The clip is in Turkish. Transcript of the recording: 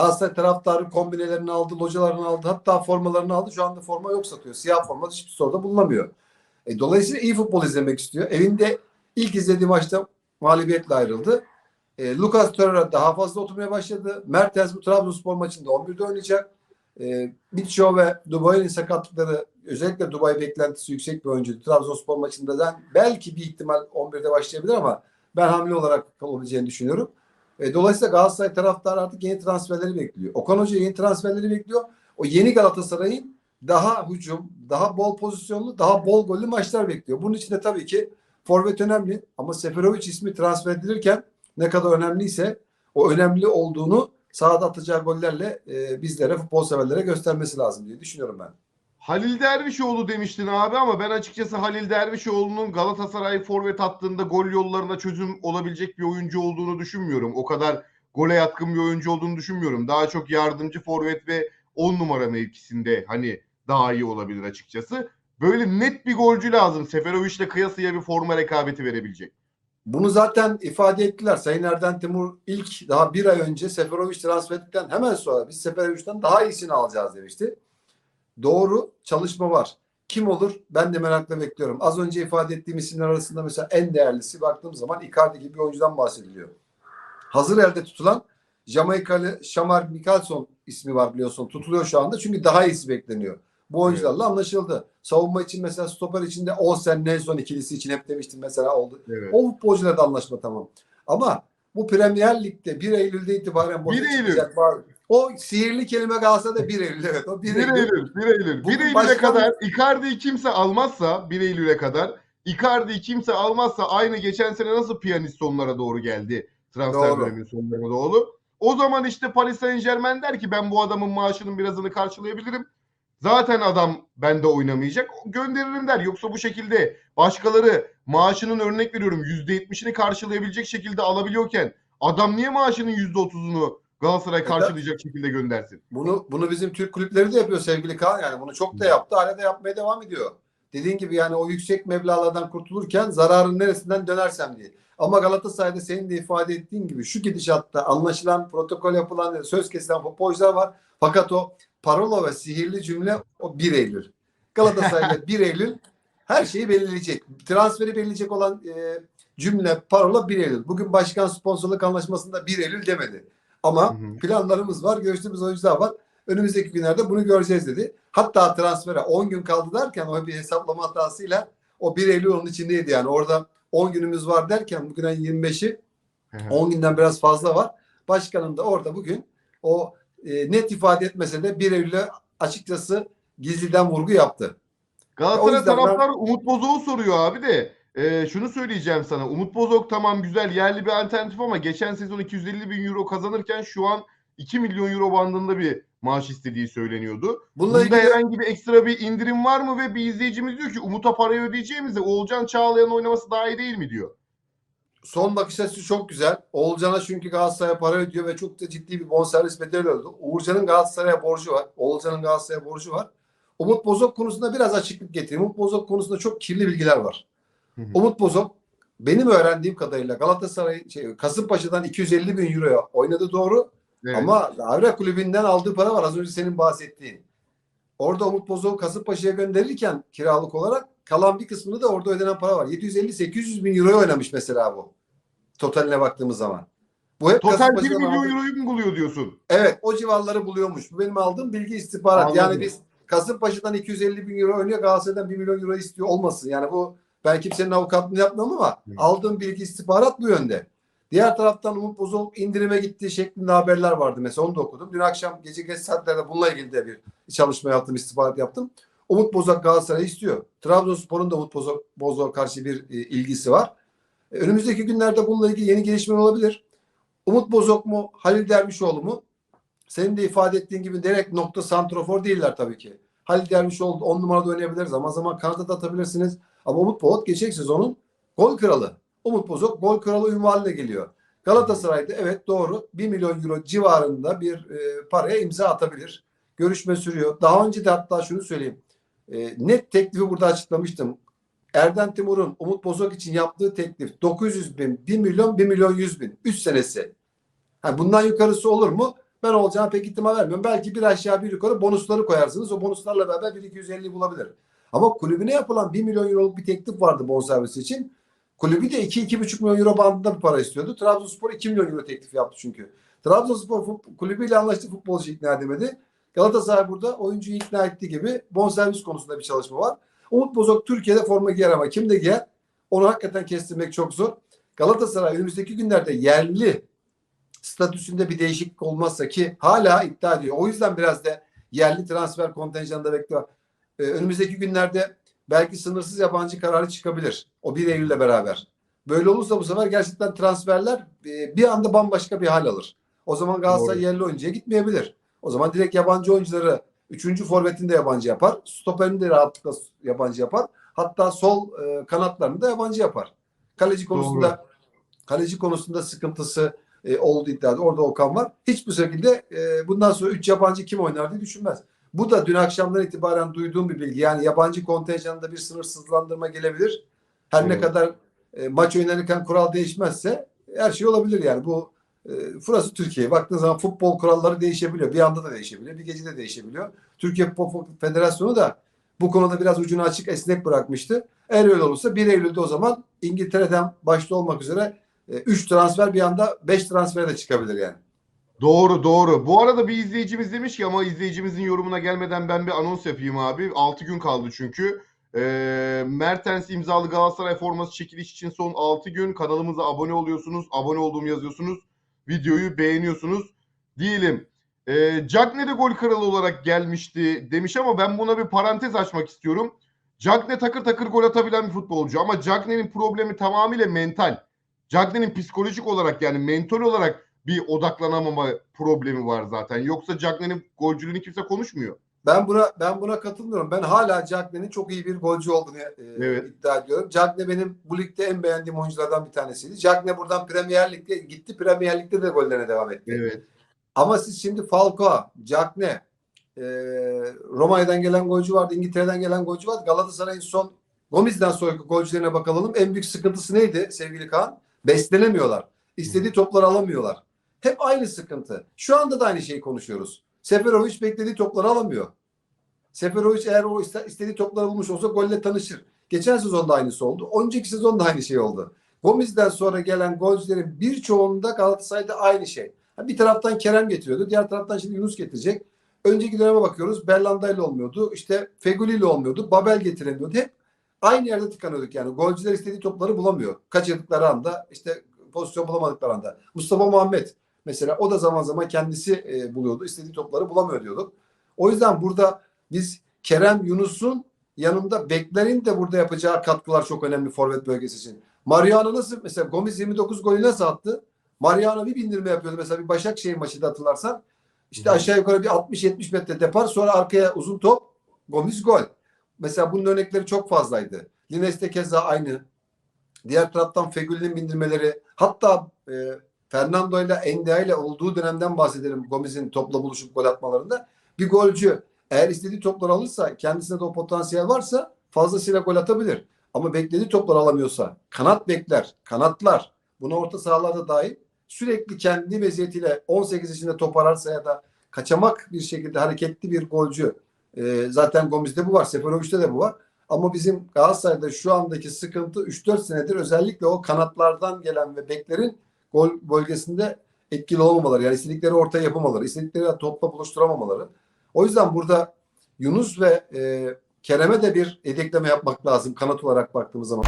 Galatasaray taraftarı kombinelerini aldı, localarını aldı, hatta formalarını aldı. Şu anda forma yok satıyor. Siyah forma hiçbir sorda bulunamıyor. E, dolayısıyla iyi futbol izlemek istiyor. Evinde ilk izlediği maçta mağlubiyetle ayrıldı. E, Lucas Torreira daha fazla oturmaya başladı. Mertens bu Trabzonspor maçında 11'de oynayacak. E, Mitchell ve Dubai'nin sakatlıkları özellikle Dubai beklentisi yüksek bir oyuncu. Trabzonspor maçında da belki bir ihtimal 11'de başlayabilir ama ben hamle olarak olabileceğini düşünüyorum. E, dolayısıyla Galatasaray taraftarı artık yeni transferleri bekliyor. Okan Hoca yeni transferleri bekliyor. O yeni Galatasaray'ın daha hücum, daha bol pozisyonlu, daha bol gollü maçlar bekliyor. Bunun için de tabii ki forvet önemli ama Seferovic ismi transfer edilirken ne kadar önemliyse o önemli olduğunu sahada atacağı gollerle e, bizlere, futbol severlere göstermesi lazım diye düşünüyorum ben. Halil Dervişoğlu demiştin abi ama ben açıkçası Halil Dervişoğlu'nun Galatasaray forvet attığında gol yollarına çözüm olabilecek bir oyuncu olduğunu düşünmüyorum. O kadar gole yatkın bir oyuncu olduğunu düşünmüyorum. Daha çok yardımcı forvet ve 10 numara mevkisinde hani daha iyi olabilir açıkçası. Böyle net bir golcü lazım. Seferovic'le kıyasıya bir forma rekabeti verebilecek. Bunu zaten ifade ettiler. Sayın Erden Timur ilk daha bir ay önce Seferovic transfer ettikten hemen sonra biz Seferovic'den daha iyisini alacağız demişti. Doğru çalışma var. Kim olur? Ben de merakla bekliyorum. Az önce ifade ettiğim isimler arasında mesela en değerlisi baktığım zaman Icardi gibi bir oyuncudan bahsediliyor. Hazır elde tutulan Jamaikalı Şamar Mikalson ismi var biliyorsun. Tutuluyor şu anda çünkü daha iyisi bekleniyor. Bu oyuncularla anlaşıldı. Savunma için mesela stoper içinde Olsen Nelson ikilisi için hep demiştim mesela oldu. Evet. O futbolcuyla da anlaşma tamam. Ama bu Premier Lig'de 1 Eylül'de itibaren boşa 1 Eylül. var. O sihirli kelime Galatasaray'da 1 Eylül evet. O 1 1 Eylül. Eylül, 1 Eylül. 1 Bugün Eylül'e başkan- kadar Icardi'yi kimse almazsa 1 Eylül'e kadar Icardi'yi kimse almazsa aynı geçen sene nasıl piyanist sonlara doğru geldi transfer döneminin sonlarına doğru. O zaman işte Paris Saint Germain der ki ben bu adamın maaşının birazını karşılayabilirim. Zaten adam bende oynamayacak. Gönderirim der. Yoksa bu şekilde başkaları maaşının örnek veriyorum %70'ini karşılayabilecek şekilde alabiliyorken adam niye maaşının %30'unu Galatasaray karşılayacak şekilde göndersin? Bunu bunu bizim Türk kulüpleri de yapıyor sevgili Kaan yani bunu çok da yaptı hala da yapmaya devam ediyor. Dediğin gibi yani o yüksek meblağlardan kurtulurken zararın neresinden dönersem diye. Ama Galatasaray'da senin de ifade ettiğin gibi şu gidişatta anlaşılan protokol yapılan söz kesilen futbolcular var. Fakat o parola ve sihirli cümle o 1 Eylül. Galatasaray'da 1 Eylül her şeyi belirleyecek. Transferi belirleyecek olan e, cümle parola 1 Eylül. Bugün başkan sponsorluk anlaşmasında 1 Eylül demedi. Ama Hı hı. planlarımız var, görüştüğümüz oyuncular var. Önümüzdeki günlerde bunu göreceğiz dedi. Hatta transfere 10 gün kaldı derken o bir hesaplama hatasıyla o 1 Eylül onun içindeydi yani. Orada 10 günümüz var derken bugün ayın 25'i 10 günden biraz fazla var. Başkanım da orada bugün o e, net ifade etmese de 1 Eylül'e açıkçası gizliden vurgu yaptı. Galatasaray yüzden ben- taraftar Umut Bozok'u soruyor abi de. E, şunu söyleyeceğim sana. Umut Bozok tamam güzel yerli bir alternatif ama geçen sezon 250 bin euro kazanırken şu an 2 milyon euro bandında bir maaş istediği söyleniyordu. Bununla Bunda ilgili herhangi bir ekstra bir indirim var mı ve bir izleyicimiz diyor ki Umut'a parayı ödeyeceğimizde Oğulcan Çağlayan oynaması daha iyi değil mi diyor. son bakış açısı çok güzel. Oğulcan'a çünkü Galatasaray'a para ödüyor ve çok da ciddi bir bonservis bedeli ödedi. Uğurcan'ın Galatasaray'a borcu var. Oğulcan'ın Galatasaray'a borcu var. Umut Bozok konusunda biraz açıklık getireyim. Umut Bozok konusunda çok kirli bilgiler var. Hı hı. Umut Bozok benim öğrendiğim kadarıyla Galatasaray şey, Kasımpaşa'dan 250 bin euroya oynadı doğru. Evet. Ama Avra kulübünden aldığı para var az önce senin bahsettiğin. Orada Umut Bozok'u Kasımpaşa'ya gönderirken kiralık olarak kalan bir kısmını da orada ödenen para var. 750-800 bin euroya oynamış mesela bu. Totaline baktığımız zaman. Bu hep Total 1 Kasımpaşa'dan milyon aldığı- euroyu mu buluyor diyorsun? Evet o civarları buluyormuş. Bu benim aldığım bilgi istihbarat. Anladım. Yani biz Kasımpaşa'dan 250 bin euro oynuyor Galatasaray'dan 1 milyon euro istiyor olmasın. Yani bu ben kimsenin avukatlığını yapmıyorum ama aldığım bilgi istihbarat bu yönde. Diğer taraftan Umut Bozok indirime gittiği şeklinde haberler vardı. Mesela onu da okudum. Dün akşam gece geç saatlerde bununla ilgili de bir çalışma yaptım, istihbarat yaptım. Umut Bozok Galatasaray'ı istiyor. Trabzonspor'un da Umut Bozok, Bozok'a karşı bir e, ilgisi var. E, önümüzdeki günlerde bununla ilgili yeni gelişmeler olabilir. Umut Bozok mu, Halil Dervişoğlu mu? Senin de ifade ettiğin gibi direkt nokta santrofor değiller tabii ki. Halil Dervişoğlu 10 numarada oynayabilir zaman zaman kanada da atabilirsiniz. Ama Umut Bozok geçecek sezonun gol kralı. Umut Bozok gol kralı ünvanıyla geliyor. Galatasaray'da evet doğru 1 milyon euro civarında bir e, paraya imza atabilir. Görüşme sürüyor. Daha önce de hatta şunu söyleyeyim. E, net teklifi burada açıklamıştım. Erden Timur'un Umut Bozok için yaptığı teklif 900 bin, 1 milyon, 1 milyon 100 bin. 3 senesi. Ha, bundan yukarısı olur mu? Ben olacağına pek ihtimal vermiyorum. Belki bir aşağı bir yukarı bonusları koyarsınız. O bonuslarla beraber 1-250 bulabilir. Ama kulübüne yapılan 1 milyon euroluk bir teklif vardı bonservisi için. Kulübü de 2-2,5 milyon euro bandında bir para istiyordu. Trabzonspor 2 milyon euro teklif yaptı çünkü. Trabzonspor kulübüyle anlaştı futbolcu ikna edemedi. Galatasaray burada oyuncuyu ikna ettiği gibi bonservis konusunda bir çalışma var. Umut Bozok Türkiye'de forma giyer ama kimde giyer? Onu hakikaten kestirmek çok zor. Galatasaray önümüzdeki günlerde yerli statüsünde bir değişiklik olmazsa ki hala iddia ediyor. O yüzden biraz da yerli transfer kontenjanında bekliyor. Ee, önümüzdeki günlerde belki sınırsız yabancı kararı çıkabilir. O 1 Eylül'le beraber. Böyle olursa bu sefer gerçekten transferler e, bir anda bambaşka bir hal alır. O zaman Galatasaray Doğru. yerli oyuncuya gitmeyebilir. O zaman direkt yabancı oyuncuları üçüncü forvetini de yabancı yapar. Stoperini de rahatlıkla yabancı yapar. Hatta sol e, kanatlarını da yabancı yapar. Kaleci konusunda kaleci konusunda sıkıntısı e, oldu iddialı. Orada Okan var. Hiçbir şekilde e, bundan sonra 3 yabancı kim oynar diye düşünmez. Bu da dün akşamdan itibaren duyduğum bir bilgi. Yani yabancı kontenjanında bir sınırsızlandırma gelebilir. Her ne Evet. kadar e, maç oynanırken kural değişmezse her şey olabilir yani. Bu e, burası Türkiye. Baktığın zaman futbol kuralları değişebiliyor. Bir anda da değişebiliyor. Bir gecede değişebiliyor. Türkiye Futbol Federasyonu da bu konuda biraz ucunu açık esnek bırakmıştı. Eğer öyle olursa 1 Eylül'de o zaman İngiltere'den başta olmak üzere 3 transfer bir anda 5 transfere de çıkabilir yani. Doğru doğru. Bu arada bir izleyicimiz demiş ki ama izleyicimizin yorumuna gelmeden ben bir anons yapayım abi. 6 gün kaldı çünkü. Ee, Mertens imzalı Galatasaray forması çekiliş için son 6 gün kanalımıza abone oluyorsunuz. Abone olduğumu yazıyorsunuz. Videoyu beğeniyorsunuz. Diyelim. Ee, Cagne de gol kralı olarak gelmişti demiş ama ben buna bir parantez açmak istiyorum. Cagne takır takır gol atabilen bir futbolcu ama Cagne'nin problemi tamamıyla mental. Cagne'nin psikolojik olarak yani mental olarak bir odaklanamama problemi var zaten. Yoksa Cagney'in golcülüğünü kimse konuşmuyor. Ben buna ben buna katılmıyorum. Ben hala Cagne'nin çok iyi bir golcü olduğunu e, Evet. iddia ediyorum. Cagne benim bu ligde en beğendiğim oyunculardan bir tanesiydi. Cagne buradan Premier Lig'de gitti. Premier Lig'de de gollerine devam etti. Evet. Ama siz şimdi Falcao, Cagne, e, Romanya'dan gelen golcü vardı, İngiltere'den gelen golcü vardı. Galatasaray'ın son Gomez'den sonraki golcülerine bakalım. En büyük sıkıntısı neydi sevgili Kaan? Beslenemiyorlar. İstediği topları alamıyorlar. Hep aynı sıkıntı. Şu anda da aynı şeyi konuşuyoruz. Seferovic beklediği topları alamıyor. Seferovic eğer o iste- istediği topları bulmuş olsa golle tanışır. Geçen sezon da aynısı oldu. Önceki sezon da aynı şey oldu. Gomez'den sonra gelen golcülerin birçoğunda Galatasaray'da aynı şey. Bir taraftan Kerem getiriyordu. Diğer taraftan şimdi Yunus getirecek. Önceki döneme bakıyoruz. Berlanda ile olmuyordu. İşte Feguli ile olmuyordu. Babel getiremiyordu. Hep aynı yerde tıkanıyorduk yani. Golcüler istediği topları bulamıyor. Kaçırdıkları anda işte pozisyon bulamadıkları anda. Mustafa Muhammed mesela o da zaman zaman kendisi e, buluyordu. İstediği topları bulamıyor diyorduk. O yüzden burada biz Kerem Yunus'un yanında beklerin de burada yapacağı katkılar çok önemli forvet bölgesi için. Mariano nasıl mesela Gomez 29 golü nasıl attı? Mariano bir bindirme yapıyordu mesela bir Başakşehir maçında hatırlarsan. İşte aşağı yukarı bir 60-70 metre depar sonra arkaya uzun top Gomez gol. Mesela bunun örnekleri çok fazlaydı. Lines de keza aynı. Diğer taraftan Fegül'ün bindirmeleri hatta e, Fernando ile Endia ile olduğu dönemden bahsedelim Gomez'in topla buluşup gol atmalarında. Bir golcü eğer istediği topları alırsa kendisinde de o potansiyel varsa fazlasıyla gol atabilir. Ama beklediği topları alamıyorsa kanat bekler, kanatlar buna orta sahalarda dahil sürekli kendi meziyetiyle 18 yaşında top ararsa ya da kaçamak bir şekilde hareketli bir golcü e, zaten Gomez'de bu var, Seferovic'te de bu var. Ama bizim Galatasaray'da şu andaki sıkıntı 3-4 senedir özellikle o kanatlardan gelen ve beklerin gol bölgesinde etkili olmamaları. Yani istedikleri ortaya yapamaları, istedikleri topla buluşturamamaları. O yüzden burada Yunus ve e, Kerem'e de bir edekleme yapmak lazım kanat olarak baktığımız zaman.